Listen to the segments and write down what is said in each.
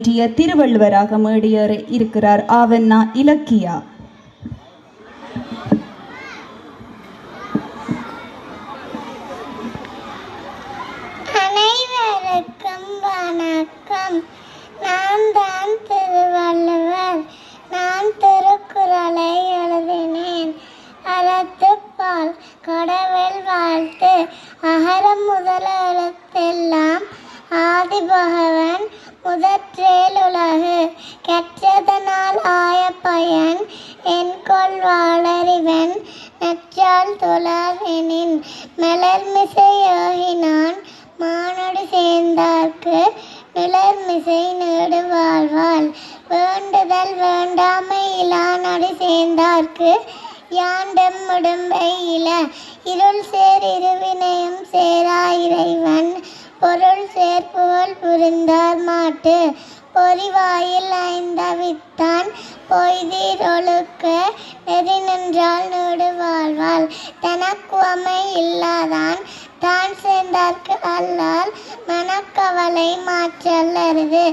இயற்றிய திருவள்ளுவராக மேடியேற இருக்கிறார் ஆவண்ணா இலக்கியா. அனைவருக்கும் வணக்கம். நான் தான் திருவள்ளுவர். நான் திருக்குறளை எழுதினேன். அறத்துப்பால் கடவுள் வாழ்த்து. அகரம் முதல் எழுத்தெல்லாம் ஆதிபகவன் உதற்றேலுலகு கற்றதனால் ஆய பயன் என் கொள் வாழறிவன் நற்றால் தொழாதெனின் மலர்மிசையோகினான் மானோடு சேர்ந்தார்க்கு நிலர்மிசை நீடு வாழ்வாள். வேண்டுதல் வேண்டாமை இலானோடு சேர்ந்தார்க்கு யாண்டம் உடம்பை இல இருள் சேர் இருவினையும் சேரா இறைவன் பொருள் சேர்ப்புகள் புரிந்தார் மாட்டு. பொறிவாயில் ஐந்தவித்தான் பொய்தீர் ஒழுக்க நெறி நின்றால் நூடு வாழ்வாள். தனக்குவமை இல்லாதான் தான் சேர்ந்தார்க்கு அல்லால் மனக்கவலை மாற்றல்லருது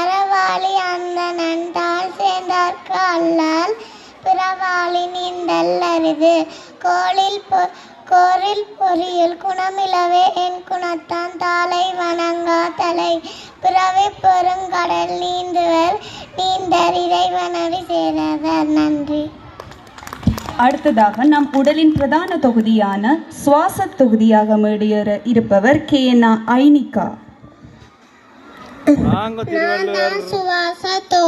அறவாளி அந்த நன்றால் சேர்ந்தார்க்கு அல்லால் பிறவாளி நீந்தல்லருது கோளில் பொ கோரில் பொறியில் குணமிலவே என் குணத்தான் தாளை வணங்கா தலை. பிறவி பெருங்கடல் நீந்துவர் நீந்தர் இறைவனடி சேரவர் நன்றி. அடுத்ததாக நம் உடலின் பிரதான தொகுதியான சுவாச தொகுதியாக மேடியேற இருப்பவர் கேனா ஐனிகா சுவாச தோ